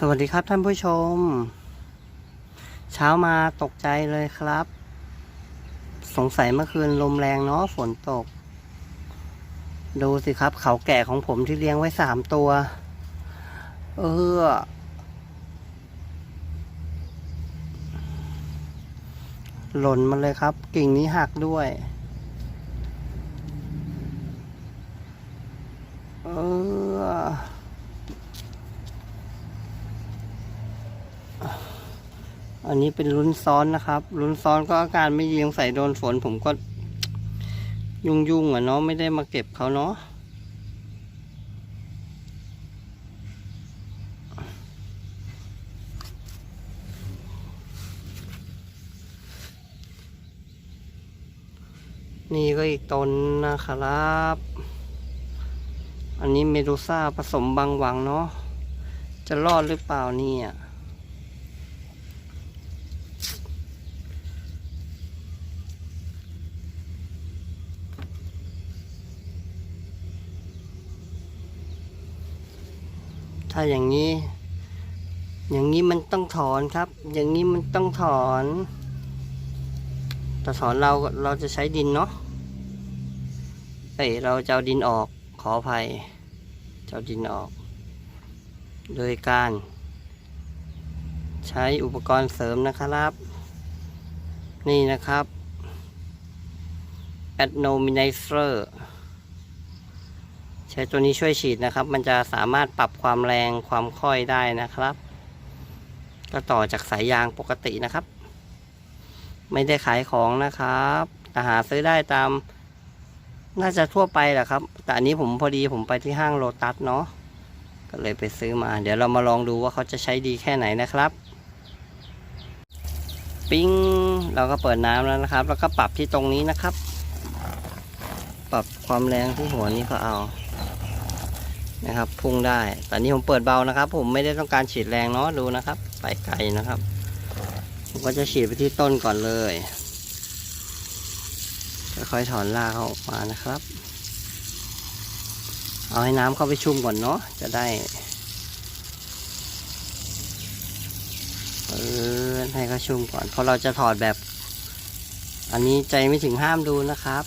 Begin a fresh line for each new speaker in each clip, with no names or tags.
สวัสดีครับท่านผู้ชม เช้ามาตกใจเลยครับ สงสัยเมื่อคืนลมแรงเนาะฝนตก ดูสิครับ เขาแก่ของผมที่เลี้ยงไว้สามตัว เออหล่นมาเลยครับ กิ่งนี้หักด้วย เออ อันนี้เป็นลุ้นซ้อนนะครับ ลุ้นซ้อนก็อาการไม่ดีสงใส่โดนฝนผมก็ ยุ่งยุ่งๆอะเนาะไม่ได้มาเก็บเขาเนาะนี่ก็อีกตนนะครับ อันนี้เมดูซ่าผสมบางหวังเนาะ จะรอดหรือเปล่าเนี่ย ถ้าอย่างนี้ อย่างนี้มันต้องถอนครับ อย่างนี้มันต้องถอนแต่ถอนเราเราจะใช้ดินเนาะเอ้ยเราจะเอาดินออกขออภัยจะเอาดินออก โดยการใช้อุปกรณ์เสริมนะครับ นี่นะครับ a d n o m i n i z e r ใช้ตัวนี้ช่วยฉีดนะครับ มันจะสามารถปรับความแรงความค่อยได้นะครับ ก็ต่อจากสายยางปกตินะครับ ไม่ได้ขายของนะครับแต่หาซื้อได้ตาม น่าจะทั่วไปแหละครับ แต่อันนี้ผมพอดีผมไปที่ห้างโลตัสเนาะก็เลยไปซื้อมา เดี๋ยวเรามาลองดูว่าเขาจะใช้ดีแค่ไหนนะครับ ปิ้งเราก็เปิดน้ำแล้วนะครับ แล้วก็ปรับที่ตรงนี้นะครับ ปรับความแรงที่หัวนี้ก็เอา นะครับพุ่งได้แต่นี้ผมเปิดเบานะครับ ผมไม่ได้ต้องการฉีดแรงเนาะดูนะครับ ไปไกลนะครับ ผมก็จะฉีดไปที่ต้นก่อนเลยค่อยๆถอนรากเขาออกมานะครับ เอาให้น้ำเข้าไปชุ่มก่อนเนาะจะได้เออให้เขาชุ่มก่อนเพราะเราจะถอดแบบ อันนี้ใจไม่ถึงห้ามดูนะครับ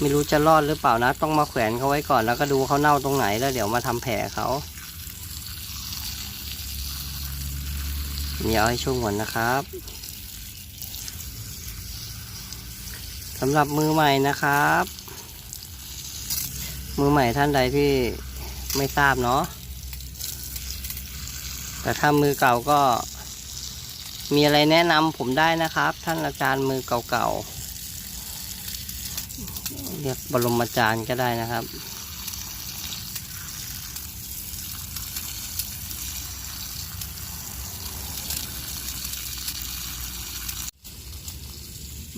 ไม่รู้จะรอดหรือเปล่านะ ต้องมาแขวนเขาไว้ก่อนแล้วก็ดูเขาเน่าตรงไหนแล้วเดี๋ยวมาทำแผลเขานี่เอาให้ชุ่มก่อนนะครับสำหรับมือใหม่นะครับ มือใหม่ท่านใดที่ไม่ทราบเนาะแต่ถ้ามือเก่าก็มีอะไรแนะนำผมได้นะครับ ท่านอาจารย์มือเก่าๆ รียกบรมอาจารย์ก็ได้นะครับ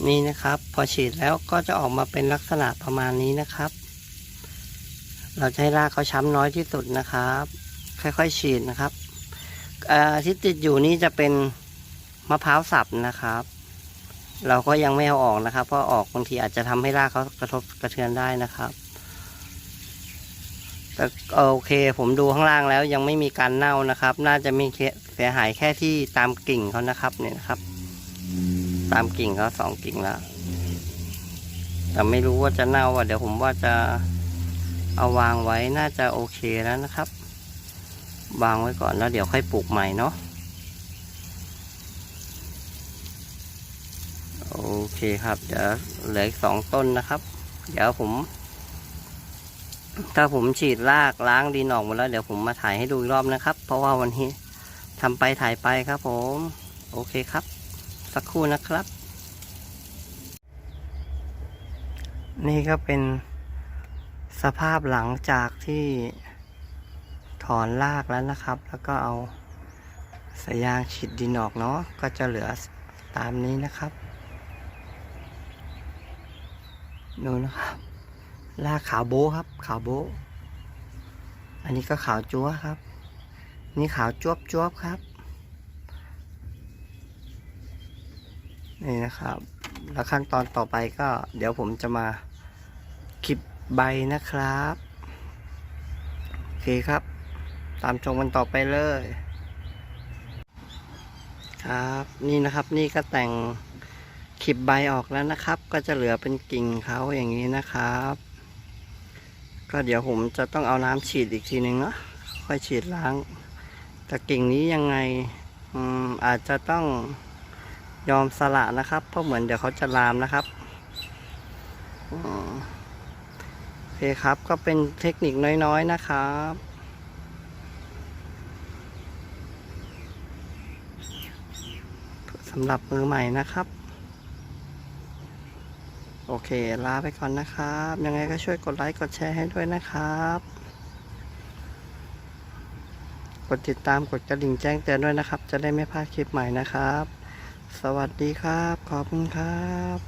นี่นะครับ พอฉีดแล้วก็จะออกมาเป็นลักษณะประมาณนี้นะครับ เราจะให้รากเขาช้ำน้อยที่สุดนะครับ ค่อยๆฉีดนะครับที่ติดอยู่นี่จะเป็นมะพร้าวสับนะครับ เราก็ยังไม่เอาออกนะครับ เพราะออกบางทีอาจจะทำให้รากเขากระทบกระเทือนได้นะครับแต่โอเค ผมดูข้างล่างแล้วยังไม่มีการเน่านะครับ น่าจะมีเสียหายแค่ที่ตามกิ่งเขานะครับเนี่ยนะครับ ตามกิ่งเขาสองกิ่งแล้วแต่ไม่รู้ว่าจะเน่าว่าเดี๋ยวผมว่าจะเอาวางไว้น่าจะโอเคแล้วนะครับ วางไว้ก่อนแล้วเดี๋ยวค่อยปลูกใหม่เนาะ โอเคครับเดี๋ยวเหลืออีกสองต้นนะครับ เดี๋ยวผม ถ้าผมฉีดรากล้างดินออกหมดแล้วเดี๋ยวผมมาถ่ายให้ดูอีกรอบนะครับ เพราะว่าวันนี้ทำไปถ่ายไปครับ ผม โอเคครับ สักครู่นะครับ นี่ก็เป็นสภาพหลังจากที่ถอนรากแล้วนะครับ แล้วก็เอาสายยางฉีดดินออกเนาะก็จะเหลือตามนี้นะครับ ดูนะครับลากขาวโบครับ ขาวโบ อันนี้ก็ขาวจั๊วครับ นี่ขาวจวบจวบครับ นี่นะครับ แล้วขั้นตอนต่อไปก็ เดี๋ยวผมจะมาคลิปใบนะครับ โอเคครับ ตามชมกันต่อไปเลย ครับ นี่นะครับ นี่ก็แต่ง คลิปใบออกแล้วนะครับ ก็จะเหลือเป็นกิ่งเขาอย่างนี้นะครับ ก็เดี๋ยวผมจะต้องเอาน้ำฉีดอีกทีหนึ่งเนาะค่อยฉีดล้าง แต่กิ่งนี้ยังไงอืมอาจจะต้องยอมสละนะครับ เพราะเหมือนเดี๋ยวเขาจะลามนะครับโอเคครับก็เป็นเทคนิคน้อยๆนะครับ สำหรับมือใหม่นะครับ โอเค ลาไปก่อนนะครับ ยังไงก็ช่วยกดไลค์ กดแชร์ให้ด้วยนะครับ กดติดตามกดกระดิ่งแจ้งเตือนด้วยนะครับ จะได้ไม่พลาดคลิปใหม่นะครับ สวัสดีครับ ขอบคุณครับ